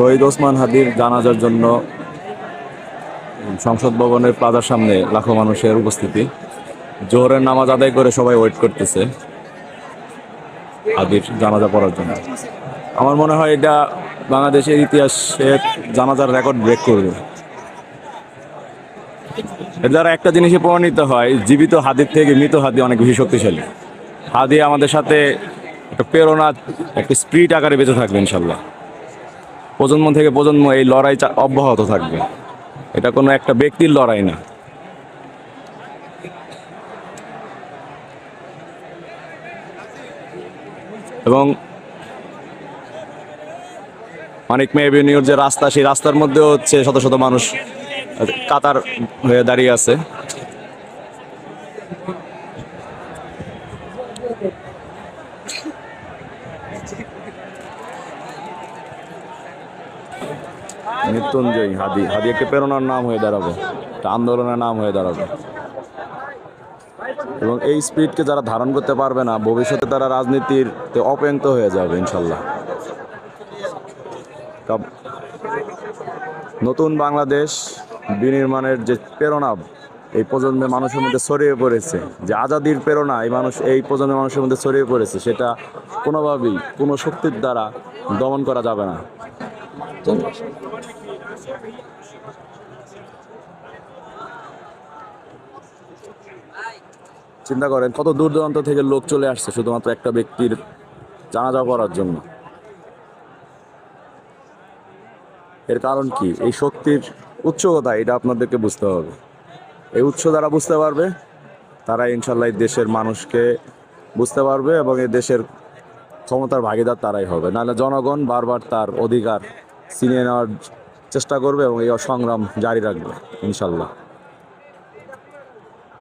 শহীদ ওসমান হাদির জানাজার জন্য সংসদ ভবনের প্লাজার সামনে লাখো মানুষের উপস্থিতি। জোহরের নামাজ আদায় করে সবাই ওয়েট করতেছে হাদির জানাজা পড়ার জন্য। আমার মনে হয় এটা বাংলাদেশের ইতিহাসের জানাজার রেকর্ড ব্রেক করবে। এর দ্বারা একটা জিনিসে প্রমাণিত হয়, জীবিত হাদির থেকে মৃত হাদি অনেক বেশি শক্তিশালী। হাদি আমাদের সাথে একটা প্রেরণা, একটা স্প্রিট আকারে বেঁচে থাকবে ইনশাল্লাহ। প্রজন্ম থেকে প্রজন্ম এই লড়াই অব্যাহত থাকবে। এটা কোনো একটা ব্যক্তির লড়াই না। এবং মানিক মে এভিনিউর যে রাস্তা, সেই রাস্তার মধ্যেও হচ্ছে শত শত মানুষ কাতার হয়ে দাঁড়িয়ে আছে। মৃত্যুঞ্জয়ী হাদি হাদি একটা প্রেরণার নাম হয়ে দাঁড়াবে, একটা আন্দোলনের নাম হয়ে দাঁড়াবে। এবং এই স্পিডকে যারা ধারণ করতে পারবে না, ভবিষ্যতে তারা রাজনীতির অপেন্ত হয়ে যাবে, ইনশাল্লাহ। নতুন বাংলাদেশ বিনির্মাণের যে প্রেরণা, এই প্রজন্মের মানুষের মধ্যে ছড়িয়ে পড়েছে, যে আজাদির প্রেরণা, এই মানুষ, এই প্রজন্মের মানুষের মধ্যে ছড়িয়ে পড়েছে, সেটা কোনোভাবেই কোনো শক্তির দ্বারা দমন করা যাবে না। চিন্তা করেন, কত দূর দূরান্ত থেকে লোক চলে আসছে শুধুমাত্র একটা ব্যক্তির জানাজা করার জন্য? এর কারণ কি? এই শক্তির উৎস কোথায়? এটা আপনাদেরকে বুঝতে হবে। এই উৎস যারা বুঝতে পারবে, তারা ইনশাল্লাহ দেশের মানুষকে বুঝতে পারবে এবং এই দেশের ক্ষমতার ভাগিদার তারাই হবে। নাহলে জনগণ বারবার তার অধিকার ছিনিয়ে নেওয়ার চেষ্টা করবে এবং এই সংগ্রাম জারি রাখবে ইনশাল্লাহ